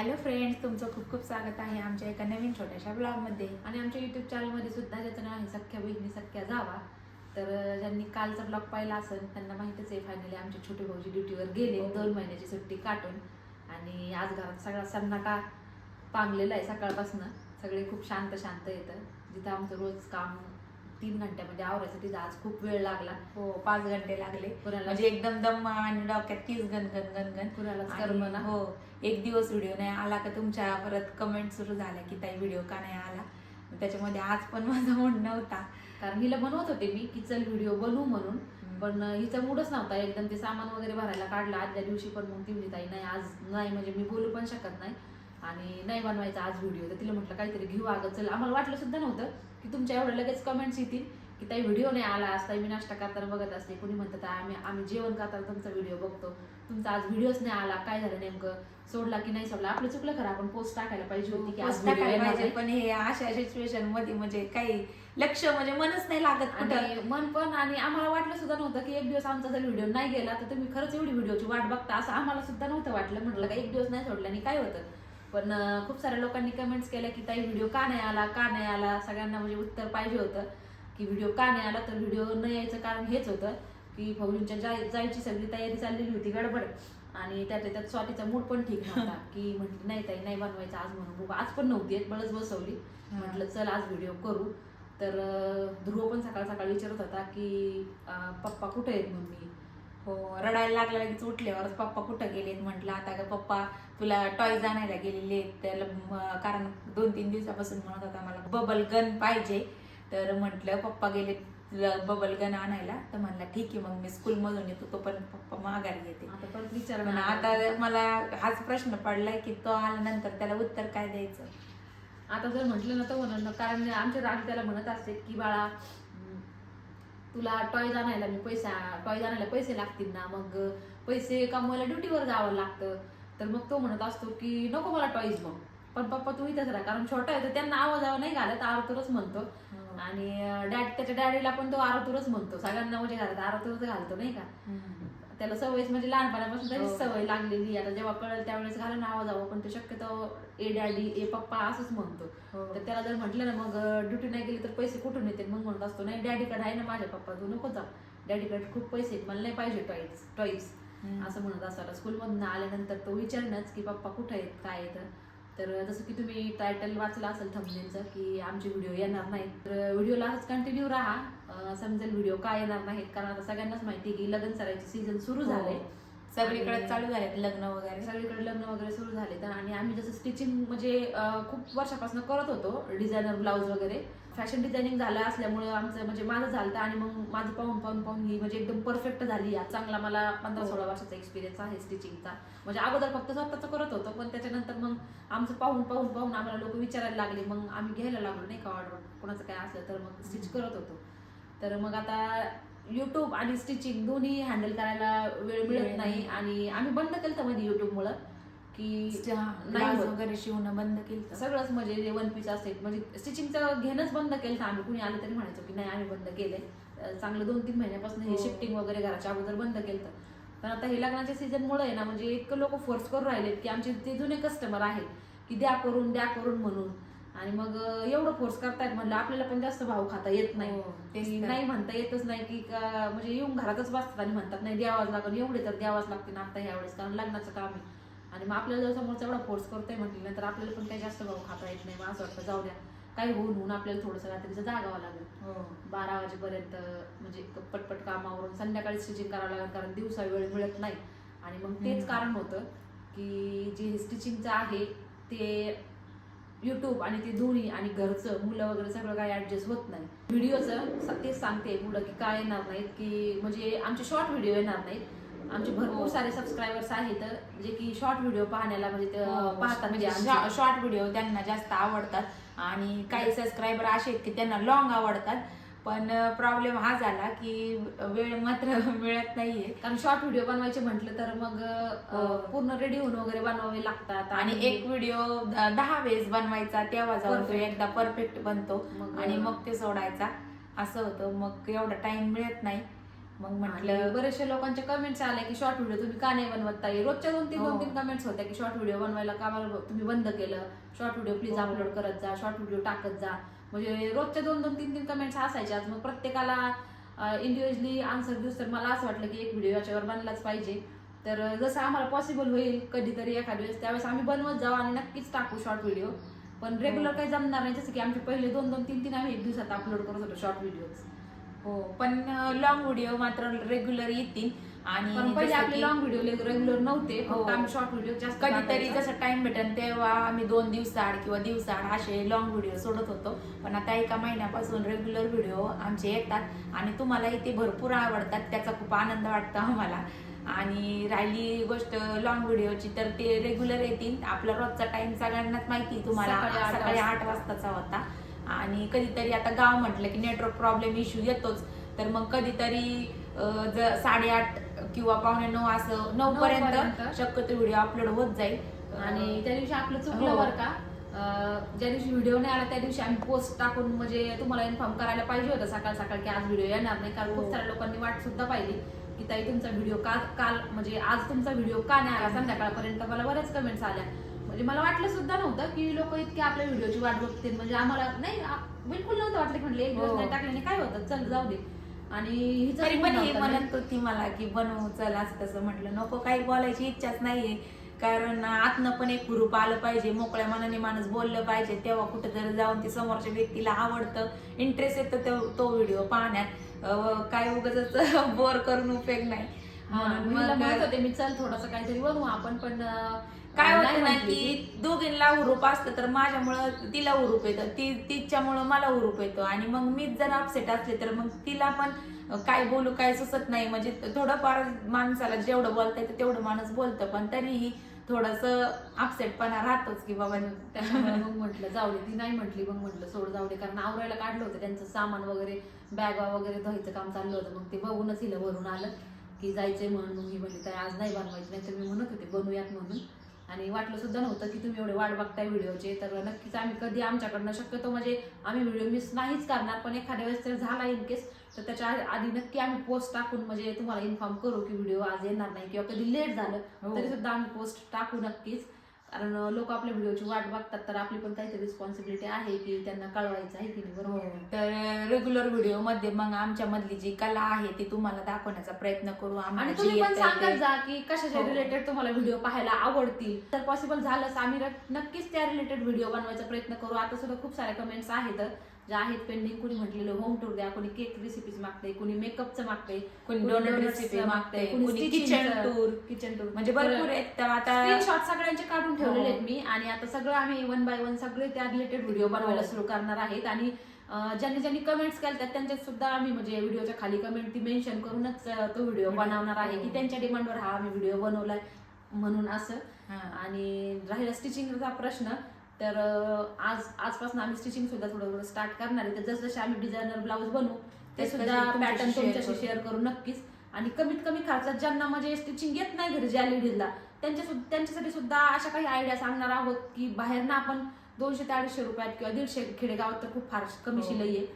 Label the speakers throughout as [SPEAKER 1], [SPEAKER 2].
[SPEAKER 1] Hello friends तुमचं खूप खूप स्वागत आहे आमच्या एका नवीन छोट्याशा ब्लॉगमध्ये
[SPEAKER 2] आणि आमच्या युट्यूब चॅनलमध्ये सुद्धा ज्याचं नाव आहे सख्या बहिणी सख्या जावा. तर ज्यांनी कालचा ब्लॉग पाहिला असेल त्यांना माहितच आहे फायनली आमचे छोटे भाऊजी ड्युटीवर गेले.
[SPEAKER 1] हो.
[SPEAKER 2] दोन महिन्याची सुट्टी काटून. आणि आज घरात सगळा सन्नाटा पांगलेला आहे सकाळपासून. सगळे खूप शांत शांत येतं. जिथं आमचं रोज काम तीन घंट्यामध्ये आवरायचं तिथं आज खूप वेळ लागला.
[SPEAKER 1] हो. पाच घंटे लागले.
[SPEAKER 2] कुणाला
[SPEAKER 1] म्हणजे एकदम दम आणि डोक्यात तीच गन गन गन गन
[SPEAKER 2] कुणालाच करमना.
[SPEAKER 1] हो एक दिवस व्हिडिओ नाही आला का तुमच्या परत कमेंट सुरू झाल्या की ताई व्हिडिओ का नाही आला? त्याच्यामध्ये आज पण माझा मूड नव्हता
[SPEAKER 2] कारण हिला बनवत होते मी की चल व्हिडिओ बनवू म्हणून. पण हिचा मूडच नव्हता. एकदम ते सामान वगैरे भरायला काढलं. आदल्या दिवशी पण मग ती ताई नाही आज नाही म्हणजे मी बोलू पण शकत नाही. आणि नाही बनवायचा आज व्हिडिओ तर तिला म्हटलं काहीतरी घेऊ अगं चल. आम्हाला वाटलं सुद्धा नव्हतं की तुमच्या एवढं लगेच कमेंट्स येतील की ताई व्हिडिओ नाही आला ताई मी नाश्ता करताना बघत असते. कोणी म्हणतात आम्ही आम्ही जेवण करताना तुमचा व्हिडिओ बघतो. तुमचा आज व्हिडिओच नाही आला. काय झालं नेमकं? सोडला की नाही सोडला? आपलं चुकलं खरं. आपण पोस्ट टाकायला पाहिजे होती की आज
[SPEAKER 1] टाकायला पाहिजे. पण हे अशा सिच्युएशनमध्ये म्हणजे काही लक्ष म्हणजे मनच नाही लागत कुठं.
[SPEAKER 2] आणि मन पण आणि आम्हाला वाटलं सुद्धा नव्हतं की एक दिवस आमचा जर व्हिडिओ नाही गेला तर तुम्ही खरंच एवढी व्हिडिओची वाट बघता असं आम्हाला सुद्धा नव्हतं वाटलं. म्हटलं का एक दिवस नाही सोडला आणि काय होतं? पण खूप साऱ्या लोकांनी कमेंट्स केल्या की ताई व्हिडिओ का नाही आला? का नाही आला? सगळ्यांना म्हणजे उत्तर पाहिजे होतं की व्हिडिओ का नाही आला? तर व्हिडिओ न यायचं कारण हेच होतं की जाय जायची सगळी तयारी चाललेली होती गडबड आणि त्यातल्या त्यात स्वातीचा मूड पण ठीक नव्हता की म्हटली नाही ताई नाही बनवायचं आज म्हणून. बघू आज पण नव्हती एक बळच बसवली. म्हटलं चल आज व्हिडिओ करू. तर ध्रुव पण सकाळ सकाळ विचारत होता की पप्पा कुठे आहेत मम्मी?
[SPEAKER 1] हो रडायला लागला लगेच उठल्यावरच पप्पा कुठं गेलेत म्हटलं आता का पप्पा तुला टॉयज आणायला गेलेले. त्याला कारण दोन तीन दिवसापासून म्हणत होता मला बबल गन पाहिजे. तर म्हटलं पप्पा गेले बबल गन आणायला. तर म्हणला ठीक आहे मग मी स्कूल मधून येतो तोपर्यंत पप्पा माघारी येते
[SPEAKER 2] आता परत विचार
[SPEAKER 1] पण आता मला हाच प्रश्न पडलाय की तो आल्यानंतर त्याला उत्तर काय द्यायचं?
[SPEAKER 2] आता जर म्हटलं ना तर म्हणून कारण आमचे राग त्याला म्हणत असते की बाळा तुला टॉयज आणायला मी पैसा टॉयज आणायला पैसे लागतील ना मग पैसे कमवायला ड्युटीवर जावं लागतं. तर मग तो म्हणत असतो की नको मला टॉईज मग. पण पप्पा तू इथेच राहा कारण छोटा आहे तर त्यांना आवाज आवा नाही घालत आरतरच म्हणतो. आणि डॅड त्याच्या डॅडीला पण तो आरतूरच म्हणतो. सगळ्यांना म्हणजे घरात आरतूरच घालतो नाही का? त्याला सवयच म्हणजे लहानपणापासून
[SPEAKER 1] हो.
[SPEAKER 2] तरीच सवय लागलेली आता जेव्हा कळेल त्यावेळेस घाला ना आवाज हवं पण तो शक्यतो ए डॅडी ए पप्पा असंच म्हणतो.
[SPEAKER 1] हो.
[SPEAKER 2] तर त्याला जर म्हटलं ना मग ड्युटी नाही गेली तर पैसे कुठून येते मग म्हणत असतो नाही डॅडीकडे आहे ना माझ्या पप्पा तू नको जा. डॅडीकडे खूप पैसे आहेत मला नाही पाहिजे टॉईज
[SPEAKER 1] हम्म.
[SPEAKER 2] असं म्हणत असायला. स्कूलमधून आल्यानंतर तो विचारणंच की पप्पा कुठे आहेत? काय आहेत तर जसं की तुम्ही टायटल वाचलं असेल थंबनेलचं की आमचे व्हिडिओ येणार नाहीत. तर व्हिडिओला कंटिन्यू राहा. समजेल व्हिडिओ का येणार नाहीत? कारण आता सगळ्यांनाच माहिती की लग्न सरायचे सीझन सुरू झाले
[SPEAKER 1] हो. सगळीकडे
[SPEAKER 2] आणि-
[SPEAKER 1] चालू झालेत लग्न वगैरे.
[SPEAKER 2] सगळीकडे लग्न वगैरे सुरू झाले तर आणि आम्ही जसं स्टिचिंग म्हणजे खूप वर्षापासून करत होतो. डिझायनर ब्लाऊज वगैरे. फॅशन डिझायनिंग झालं असल्यामुळं आमचं म्हणजे माझं झालं आणि मग माझं पाहून पाहून पाहून ही म्हणजे एकदम परफेक्ट झाली. आज चांगला मला पंधरा. सोळा वर्षाचा एक्सपिरियन्स आहे स्टिचिंगचा म्हणजे अगोदर फक्त स्वतःच करत होतो पण त्याच्यानंतर मग आमचं पाहून पाहून पाहून आम्हाला लोक विचारायला लागले. मग आम्ही घ्यायला लागलो नाही का ऑर्डर कोणाचं काय असलं तर मग स्टिच करत होतो. तर मग आता युट्यूब आणि स्टिचिंग दोन्ही हँडल करायला वेळ मिळत नाही. आणि आम्ही बंद केलं तर मध्ये युट्यूबमुळं की नाही.
[SPEAKER 1] वगैरे शिवणं बंद केलं
[SPEAKER 2] सगळंच म्हणजे वन पीस असेल म्हणजे स्टिचिंगचं घेणंच बंद केलं तर आम्ही. कुणी आलं तरी म्हणायचो की नाही आम्ही बंद केलंय. चांगलं दोन तीन महिन्यापासून हे
[SPEAKER 1] हो.
[SPEAKER 2] शिफ्टिंग वगैरे घराच्या अगोदर बंद केलं पण आता हे लग्नाच्या सीझनमुळे आहे ना म्हणजे इतकं लोक फोर्स करून राहिलेत की आमचे ते जुने कस्टमर आहेत की द्या करून द्या करून म्हणून. आणि मग एवढं फोर्स करतायत म्हणलं आपल्याला पण जास्त भाव खाता येत नाही.
[SPEAKER 1] हो.
[SPEAKER 2] नाही म्हणता येतच नाही की का- म्हणजे येऊन घरातच बसतात आणि म्हणतात नाही द्यावाच लागेल. एवढे तर द्यावाच लागते ना आता ह्यावेळेस कारण लग्नाचं काम आहे. आणि मग आपल्याला जर समोरचा एवढा फोर्स करतोय म्हटलं तर आपल्याला पण काही जास्त भाव खाता येत नाही. मग असं वाटतं जाऊ द्या. काही होऊन होऊन आपल्याला थोडंसं रात्रीचं जागावं लागेल.
[SPEAKER 1] हो.
[SPEAKER 2] बारा वाजेपर्यंत म्हणजे पटपट कामावरून संध्याकाळी स्टिचिंग करावं लागेल कारण दिवसा वेळ मिळत नाही. आणि मग तेच. कारण होतं की जे स्टिचिंगचं आहे ते युट्यूब आणि ते दोन्ही आणि घरचं मुलं वगैरे सगळं काही ऍडजस्ट होत नाही. व्हिडिओचं तेच सांगते पुढं की काय येणार नाहीत की म्हणजे आमचे शॉर्ट व्हिडिओ येणार नाहीत. आमचे भरपूर
[SPEAKER 1] हो.
[SPEAKER 2] सारे सबस्क्रायबर्स आहेत जे की शॉर्ट व्हिडिओ पाहण्याला म्हणजे ते पाहतात
[SPEAKER 1] म्हणजे. शॉर्ट व्हिडिओ त्यांना जास्त आवडतात आणि काही सबस्क्रायबर असे आहेत की त्यांना लॉंग आवडतात पण प्रॉब्लेम हा झाला की वेळ मात्र मिळत नाहीये
[SPEAKER 2] कारण शॉर्ट व्हिडिओ बनवायचे म्हटलं तर मग
[SPEAKER 1] हो.
[SPEAKER 2] पूर्ण रेडी होऊन वगैरे बनवावे लागतात
[SPEAKER 1] आणि एक व्हिडिओ दहा वेळेस बनवायचा तेव्हा जाऊन तो. एकदा परफेक्ट बनतो आणि मग ते सोडायचा असं होतं मग एवढा टाइम मिळत नाही मग
[SPEAKER 2] म्हटलं बरेचशे लोकांचे कमेंट्स आले की शॉर्ट व्हिडिओ तुम्ही का नाही बनवत ताई रोजच्या दोन तीन
[SPEAKER 1] हो.
[SPEAKER 2] दोन तीन कमेंट्स होत्या की शॉर्ट व्हिडिओ बनवायला का तुम्ही बंद केलं? शॉर्ट व्हिडिओ प्लीज
[SPEAKER 1] हो.
[SPEAKER 2] अपलोड करत जा. शॉर्ट व्हिडिओ टाकत जा. म्हणजे रोजच्या दोन दोन तीन तीन कमेंट्स असायच्याच मग प्रत्येकाला इंडिव्हिज्युअली आन्सर देऊस तर मला असं वाटलं की एक व्हिडिओ याच्यावर बनलाच पाहिजे. तर जसं आम्हाला पॉसिबल होईल कधीतरी एखाद्या वेळेस त्यावेळेस आम्ही बनवत जाऊ आणि नक्कीच टाकू शॉर्ट व्हिडिओ पण रेग्युलर काही जमणार नाही. जसं की आमचे पहिले दोन दोन तीन तीन आम्ही एक दिवसात अपलोड करत होतो शॉर्ट व्हिडिओज
[SPEAKER 1] हो पण लॉंग व्हिडिओ मात्र रेग्युलर येतील. आणि
[SPEAKER 2] पहिले आपले लॉंग व्हिडिओ रेग्युलर नव्हते
[SPEAKER 1] हो.
[SPEAKER 2] फक्त आम्ही शॉर्ट व्हिडिओ जास्त
[SPEAKER 1] कधीतरी. जसं टाइम भेटेल तेव्हा आम्ही दोन दिवसाआड किंवा दिवसाआड असे लॉंग व्हिडिओ सोडत होतो. पण आता एका महिन्यापासून रेग्युलर व्हिडिओ आमचे येतात आणि तुम्हालाही ते भरपूर आवडतात. त्याचा खूप आनंद वाटतो आम्हाला. आणि राहिली गोष्ट लॉंग व्हिडिओची तर ते रेग्युलर येतील. आपला रोजचा टाइम सगळ्यांनाच माहिती तुम्हाला.
[SPEAKER 2] सकाळी. आठ
[SPEAKER 1] वाजताचा होता. आणि कधीतरी आता गाव म्हटलं की नेटवर्क प्रॉब्लेम इश्यू येतोच. तर मग कधीतरी साडेआठ किंवा पावणे नऊ असं नऊ पर्यंत. शक्यतो व्हिडिओ अपलोड होत जाईल.
[SPEAKER 2] आणि त्या दिवशी आपलं चुकलं
[SPEAKER 1] हो.
[SPEAKER 2] बरं का. ज्या दिवशी व्हिडिओ नाही आला त्या दिवशी आम्ही पोस्ट टाकून म्हणजे तुम्हाला इन्फॉर्म करायला पाहिजे होतं सकाळ सकाळ की आज व्हिडिओ येणार नाही. कारण खूप
[SPEAKER 1] हो.
[SPEAKER 2] साऱ्या लोकांनी वाट सुद्धा पाहिली की ताई तुमचा व्हिडिओ का काल म्हणजे आज तुमचा व्हिडिओ का नाही आला? संध्याकाळपर्यंत मला बऱ्याच कमेंट्स आल्या. म्हणजे मला वाटलं सुद्धा नव्हतं की लोक इतके आपल्या व्हिडिओची वाट बघतील. म्हणजे आम्हाला नाही बिलकुल नव्हतं वाटलं की म्हटलं एक दिवस. नाही टाकल्याने काय होतं? चल जाऊ दे. आणि
[SPEAKER 1] तरी पण हे. म्हणत होती मला की बनवू चल असं तसं म्हटलं. नको काही बोलायची इच्छाच नाहीये. कारण आतनं पण एक हुरूप आलं पाहिजे. मोकळ्या मनाने माणूस बोललं पाहिजे. तेव्हा कुठं जर जाऊन ते समोरच्या व्यक्तीला आवडतं. इंटरेस्ट येतं तो- तो व्हिडिओ पाहण्यात. काय उगाच बोर करून उपयोग नाही.
[SPEAKER 2] हा, होते मी चल थोडस काहीतरी बनवू आपण. पण
[SPEAKER 1] काय होतं ना. की दोघींना हुरूप असतं तर माझ्यामुळं तिला हुरूप येतं. ती तिच्यामुळं मला हुरूप येतो. आणि मग मीच जर अपसेट असले तर मग तिला पण काय बोलू काय सुचत नाही. म्हणजे थोडंफार माणसाला जेवढं बोलता येतं तेवढं माणूस बोलतं. पण तरीही थोडस अपसेटपणा राहतोच की बाबा
[SPEAKER 2] त्याच्यामुळे मग म्हटलं जाऊ दे. ती नाही म्हटली मग म्हटलं सोड जाऊ दे. कारण आवरायला काढलं होतं त्यांचं सामान वगैरे बॅगा वगैरे धुवायचं काम चाललं होतं. मग ते बघूनच हिला भरून आलं की जायचंय म्हणून. मग ही म्हणली काय आज नाही बनवायची. नाही तर मी म्हणत होते बनवूयात म्हणून. आणि वाटलं सुद्धा नव्हतं की तुम्ही एवढे वाट बघताय व्हिडिओचे तर नक्कीच आम्ही कधी आमच्याकडनं शक्यतो म्हणजे आम्ही व्हिडिओ मिस नाहीच करणार पण एखाद्या वेळेस जर झाला इन केस तर त्याच्या आधी- आधी नक्की आम्ही पोस्ट टाकून म्हणजे तुम्हाला इन्फॉर्म करू की व्हिडिओ आज येणार नाही किंवा कधी लेट झालं
[SPEAKER 1] हो.
[SPEAKER 2] तरी सुद्धा आम्ही पोस्ट टाकू नक्कीच कारण लोक आपल्या व्हिडिओची वाट बघतात तर आपली पण काहीतरी रिस्पॉन्सिबिलिटी आहे की त्यांना कळवायचं आहे की नाही
[SPEAKER 1] हो
[SPEAKER 2] बरोबर
[SPEAKER 1] तर रेग्युलर व्हिडिओमध्ये मग आमच्या मधली जी कला आहे ती तुम्हाला दाखवण्याचा प्रयत्न करू
[SPEAKER 2] आणि तुम्ही पण सांगत जा की कशाच्या
[SPEAKER 1] हो.
[SPEAKER 2] रिलेटेड तुम्हाला व्हिडिओ पाहायला आवडतील. तर पॉसिबल झालंच आम्ही नक्कीच त्या रिलेटेड व्हिडिओ बनवायचा प्रयत्न करू. आता सुद्धा खूप साऱ्या कमेंट्स आहेत. ज्या आहेत पेंडिंग कुणी म्हटलेलं होम टूर द्या कुणी केक रेसिपीज मागते कुणी मेकअपचं मागते
[SPEAKER 1] कोणी डोनट रेसिपी मागते कुणी किचन टूर
[SPEAKER 2] किचन टूर
[SPEAKER 1] म्हणजे भरपूर आहेत तर आता
[SPEAKER 2] स्क्रीनशॉट सगळ्यांचे काढून ठेवलेले. आहेत मी आणि आता सगळं आम्ही वन बाय वन सगळे त्या रिलेटेड व्हिडिओ बनवायला
[SPEAKER 1] हो.
[SPEAKER 2] सुरू करणार आहेत आणि ज्यांनी ज्यांनी कमेंट्स केल्या त्यांच्यात सुद्धा आम्ही म्हणजे व्हिडिओच्या खाली कमेंट ती मेन्शन करूनच तो व्हिडिओ. बनवणार आहे की. त्यांच्या डिमांडवर हा आम्ही व्हिडिओ बनवलाय म्हणून असं. आणि राहिला स्टिचिंगचा प्रश्न तर आज आजपासून आम्ही स्टिचिंग सुद्धा थोडं थोडं स्टार्ट करणार आहे तर जसजसे आम्ही डिझायनर ब्लाऊज बनवू ते सुद्धा पॅटर्न तुमच्याशी. शेअर करू नक्कीच आणि कमीत कमी खर्चात ज्यांना म्हणजे स्टिचिंग येत नाही घरी ज्या लेडीजला त्यांच्या त्यांच्यासाठी सुद्धा अशा काही आयडिया सांगणार आहोत की बाहेरनं आपण दोनशे ते अडीचशे रुपयात किंवा दीडशे खेडेगावात तर खूप फार कमी
[SPEAKER 1] हो.
[SPEAKER 2] शिलाई आहे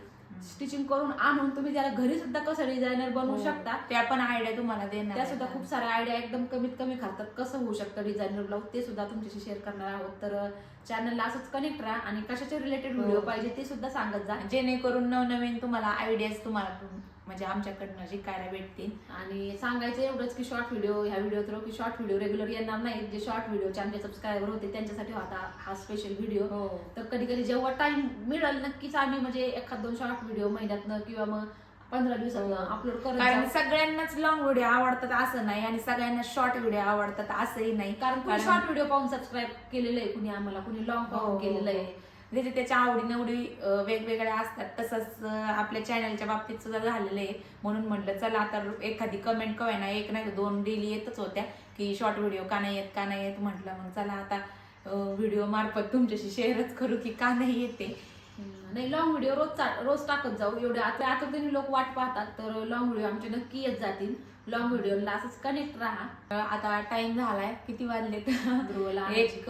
[SPEAKER 2] स्टिचिंग करून आणून तुम्ही त्याला घरी सुद्धा कसं डिझायनर बनवू
[SPEAKER 1] हो.
[SPEAKER 2] शकता
[SPEAKER 1] त्या पण आयडिया तुम्हाला देणार
[SPEAKER 2] त्या. सुद्धा खूप साऱ्या आयडिया एकदम कमीत कमी खर्चात कसं होऊ शकतं डिझायनर ब्लाऊज ते सुद्धा तुमच्याशी शेअर करणार आहोत तर चॅनलला असंच कनेक्ट राहा आणि कशाचे रिलेटेड
[SPEAKER 1] हो.
[SPEAKER 2] व्हिडिओ पाहिजे ते सुद्धा सांगत जा
[SPEAKER 1] जेणेकरून नवनवीन तुम्हाला आयडियाज तुम्हाला म्हणजे आमच्याकडनं शिकायला भेटतील
[SPEAKER 2] आणि सांगायचं एवढंच की शॉर्ट व्हिडिओ ह्या व्हिडिओ थ्रू की शॉर्ट व्हिडिओ रेग्युलर येणार नाही जे शॉर्ट व्हिडिओचे आमचे सबस्क्रायबर होते त्यांच्यासाठी होता हा स्पेशल व्हिडिओ
[SPEAKER 1] हो
[SPEAKER 2] तर कधी कधी जेव्हा टाइम मिळेल नक्कीच आम्ही म्हणजे एखाद दोन शॉर्ट व्हिडिओ महिन्यातनं किंवा मग पंधरा दिवसातनं
[SPEAKER 1] हो.
[SPEAKER 2] अपलोड करत
[SPEAKER 1] कारण. सगळ्यांनाच लॉंग व्हिडिओ आवडतात असं नाही आणि सगळ्यांना शॉर्ट व्हिडिओ आवडतात असंही नाही
[SPEAKER 2] कारण शॉर्ट व्हिडिओ पाहून सबस्क्राईब केलेलं आहे कुणी आम्हाला कुणी लॉंग
[SPEAKER 1] हो,
[SPEAKER 2] पाहून
[SPEAKER 1] हो,
[SPEAKER 2] केलेलं. आहे
[SPEAKER 1] त्याचे त्याच्या आवडीनिवडी वेगवेगळ्या असतात तसंच आपल्या चॅनलच्या बाबतीत सुद्धा झालेलं आहे. म्हणून म्हटलं चला आता एखादी कमेंट कवाय ना. एक नाही दोन डेली येतच होत्या की शॉर्ट व्हिडिओ का नाही येत का नाही येत. म्हटलं मग चला आता व्हिडिओ मार्फत तुमच्याशी शेअरच करू की का नाही येते.
[SPEAKER 2] नाही लॉंग व्हिडिओ रोज रोज टाकत जाऊ. एवढे आता आता तरी लोक वाट पाहतात तर लॉंग व्हिडिओ आमचे नक्की येत जातील. लॉंग व्हिडिओला असंच कनेक्ट राहा.
[SPEAKER 1] आता टाइम झालाय. किती वाजलेत? एक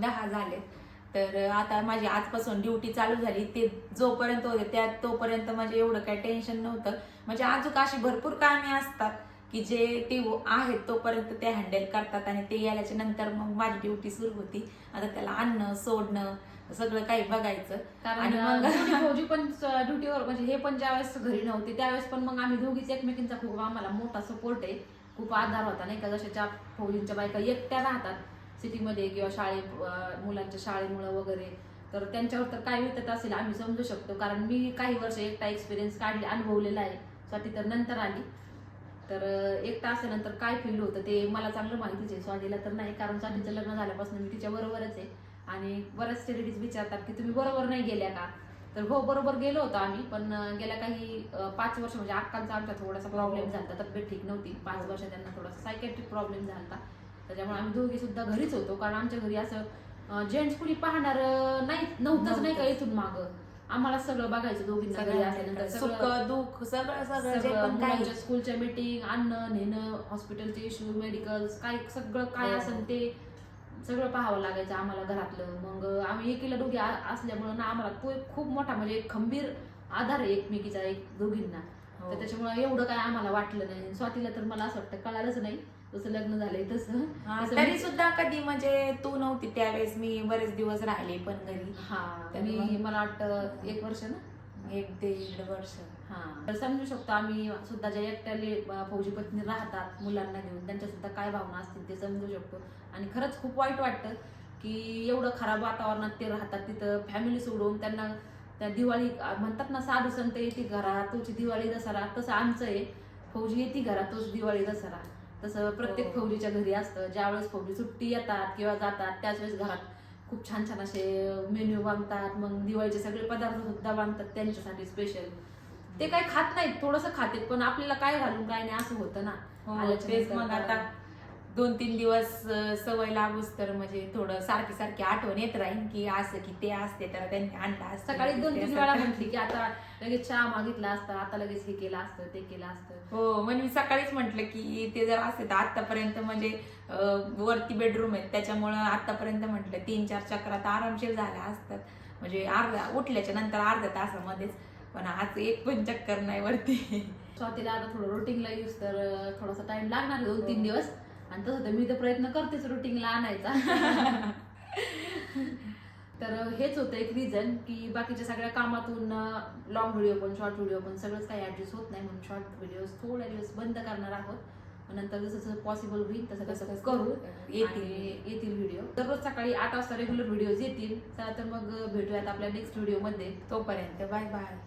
[SPEAKER 1] दहा झालेत. तर आता माझी आजपासून ड्युटी चालू झाली. ते जोपर्यंत होते त्या तोपर्यंत म्हणजे एवढं काही टेन्शन नव्हतं. म्हणजे अजून अशी भरपूर कामे असतात की जे ते आहेत तोपर्यंत ते हँडल करतात आणि ते गेल्याच्यानंतर मग माझी ड्युटी सुरू होती. आता त्याला आणणं सोडणं सगळं काही बघायचं.
[SPEAKER 2] कारण भाऊजी पण ड्युटीवर म्हणजे हे पण ज्यावेळेस घरी नव्हते त्यावेळेस पण मग आम्ही दोघीच एकमेकींचा खूप आम्हाला मोठा सपोर्ट आहे. खूप आधार होता नाही का? जशा ज्या फौजींच्या बायका एकट्या राहतात सिटीमध्ये किंवा शाळे मुलांच्या शाळेमुळं वगैरे तर त्यांच्यावर तर काय विकत असेल आम्ही समजू शकतो. कारण मी काही वर्ष एकटा एक्सपिरियन्स काढले अनुभवलेला आहे. स्वाती तर नंतर आली. तर एकटा असल्यानंतर काय फील होतं ते मला चांगलं माहितीच आहे. स्वातीला तर नाही कारण स्वातीचं लग्न झाल्यापासून मी तिच्या बरोबरच आहे. आणि बऱ्याचशा लेडीज विचारतात की तुम्ही बरोबर नाही गेल्या का? तर हो बरोबर गेलो होतो आम्ही पण गेल्या काही पाच वर्ष म्हणजे अक्कांचा आमचा थोडासा प्रॉब्लेम झाला तब्येत ठीक नव्हती. पाच वर्ष त्यांना थोडासा सायकॅट्रिक प्रॉब्लेम झाला त्याच्यामुळे आम्ही दोघी सुद्धा घरीच होतो. कारण आमच्या घरी असं जेंट्स कुणी पाहणार नाही नव्हतंच नाही का. इथून माग. आम्हाला सगळं बघायचं दोघींना घरी असल्यानंतर.
[SPEAKER 1] सुख
[SPEAKER 2] सगळं
[SPEAKER 1] दुःख सगळं
[SPEAKER 2] मुलांच्या स्कूलच्या मीटिंग आणणं नेणं हॉस्पिटलचे इश्यू मेडिकल काय सगळं काय
[SPEAKER 1] हो.
[SPEAKER 2] असेल ते सगळं पाहावं लागायचं आम्हाला घरातलं. मग आम्ही एकीला दोघी असल्यामुळं ना आम्हाला तो एक खूप मोठा म्हणजे एक खंबीर आधार आहे एकमेकीचा एक दोघींना.
[SPEAKER 1] हो.
[SPEAKER 2] तर त्याच्यामुळे एवढं काय आम्हाला वाटलं नाही. स्वातीला तर मला असं वाटतं कळालंच नाही. जसं लग्न झालंय तसं. तसं
[SPEAKER 1] तरी सुद्धा कधी म्हणजे तू नव्हती त्यावेळेस मी बरेच दिवस राहिले पण घरी.
[SPEAKER 2] हा मी मला वाटतं एक वर्ष ना?
[SPEAKER 1] एक दीड वर्ष.
[SPEAKER 2] हा. तर समजू शकतो आम्ही सुद्धा ज्या एकट्याले अं, फौजी पत्नी राहतात मुलांना घेऊन त्यांच्या सुद्धा काय भावना असतील ते समजू शकतो. आणि खरंच खूप वाईट वाटतं की एवढं खराब वातावरणात ते राहतात तिथं फॅमिली सोडून त्यांना त्या दिवाळी म्हणतात ना साधू संत येते घरात तुझी दिवाळी दसरा तसं आमचं आहे. फौजी येते घरात तोच दिवाळी दसरा. तसं प्रत्येक
[SPEAKER 1] हो.
[SPEAKER 2] फौजीच्या घरी असतं. ज्यावेळेस फौजी सुट्टी येतात किंवा जातात त्याच वेळेस घरात खूप छान छान असे मेन्यू बांधतात. मग दिवाळीचे सगळे पदार्थ सुद्धा बांधतात त्यांच्यासाठी स्पेशल ते काय खात नाहीत थोडंसं खातात पण आपल्याला काय घालून काय नाही असं होतं ना.
[SPEAKER 1] हो, तेच मग आता दोन तीन दिवस सवय लागूच तर म्हणजे थोडं सारखी सारखी आठवण येत राहील की असं की ते असते तर त्यांनी आणलं
[SPEAKER 2] सकाळी दोन तीन. वेळा म्हटली की आता लगेच चहा मागितला असता आता लगेच हे केलं असतं ते केलं असतं
[SPEAKER 1] हो म्हणजे मी सकाळीच म्हटलं की ते जर असते तर आतापर्यंत म्हणजे वरती बेडरूम आहेत त्याच्यामुळं आतापर्यंत म्हटलं तीन चार चक्रात आरामशीर झाल्या असतात म्हणजे अर्धा उठल्याच्या नंतर अर्ध्या तासामध्येच पण आज एक पण चक्कर नाही वरती
[SPEAKER 2] स्वातीला आता थोडं रुटीनला यूज तर थोडासा टाइम लागणार दोन तीन. दिवस आणि तसं तर मी तर प्रयत्न करतेच रुटीनला आणायचा. तर हेच होतं एक रिझन की बाकीच्या सगळ्या कामातून लॉंग व्हिडिओ पण शॉर्ट व्हिडिओ पण सगळंच काही ऍडजस्ट होत नाही म्हणून शॉर्ट व्हिडिओ थोड्या दिवस बंद करणार आहोत. नंतर जसं जसं पॉसिबल होईल तसं तसं करू.
[SPEAKER 1] येतील.
[SPEAKER 2] येतील व्हिडिओ दररोज सकाळी आठ वाजता रेग्युलर व्हिडिओज येतील. तर मग भेटूयात आपल्या नेक्स्ट व्हिडिओमध्ये
[SPEAKER 1] तोपर्यंत बाय बाय